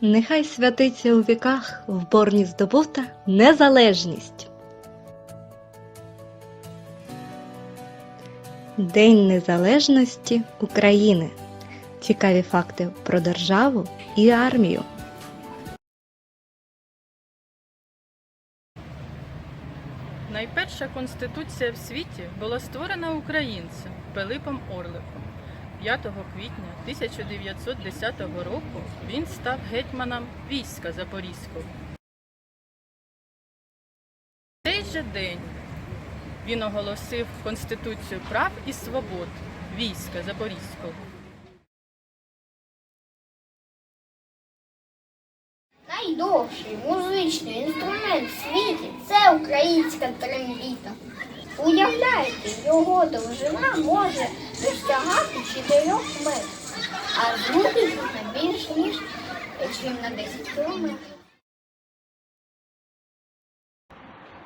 Нехай святиться у віках в борні здобута незалежність. День Незалежності України. Цікаві факти про державу і армію. Найперша конституція в світі була створена українцем Пилипом Орликом. 5 квітня 1910 року він став гетьманом війська Запорізького. В цей же день він оголосив Конституцію прав і свобод війська Запорізького. Найдовший музичний інструмент в світі це українська трембіта. Уявляєте, його довжина може досягати 4 метрів, а звуки не більше, ніж чим на 10 кілометрів.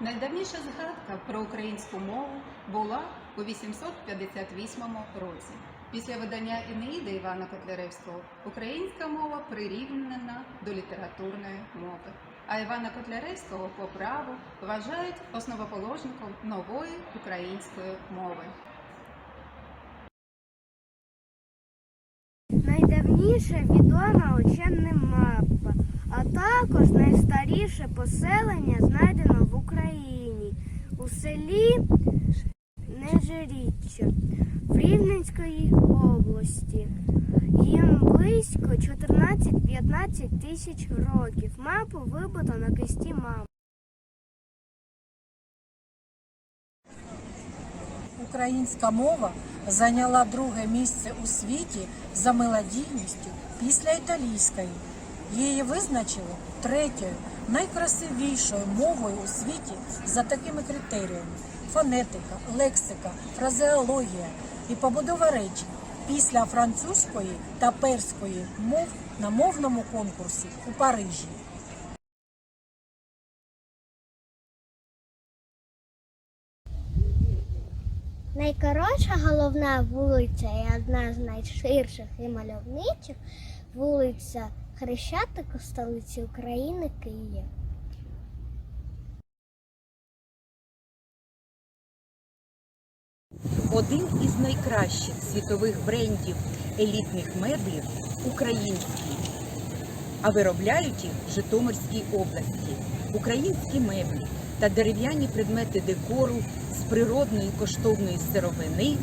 Найдавніша згадка про українську мову була у 858 році. Після видання Енеїди Івана Котляревського українська мова прирівнена до літературної мови. А Івана Котляревського по праву вважають основоположником нової української мови. Найдавніша відома учена мапа, а також найстаріше поселення знайдено в Україні у селі Нежиріччя в Рівненської області. Їм близько 14-15 тисяч років. Мапу вибито на кисті мапи. Українська мова зайняла друге місце у світі за мелодійністю після італійської. Її визначили третьою найкрасивішою мовою у світі за такими критеріями: фонетика, лексика, фразеологія і побудова речень після французької та перської мов на мовному конкурсі у Парижі. Найкоротша головна вулиця і одна з найширших і мальовничих вулиця Хрещатик у столиці України Київ. Один із найкращих світових брендів елітних меблів український, а виробляють їх в Житомирській області. Українські меблі та дерев'яні предмети декору з природної коштовної сировини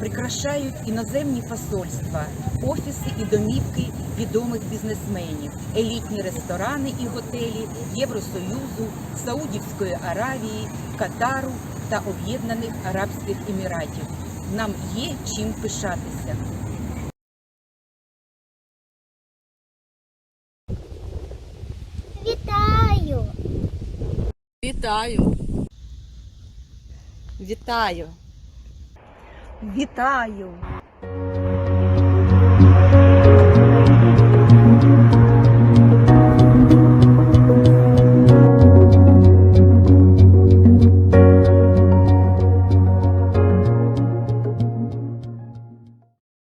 прикрашають іноземні посольства, офіси і домівки відомих бізнесменів, елітні ресторани і готелі Євросоюзу, Саудівської Аравії, Катару та Об'єднаних Арабських Еміратів. Нам є чим пишатися. Вітаю! Вітаю! Вітаю! Вітаю!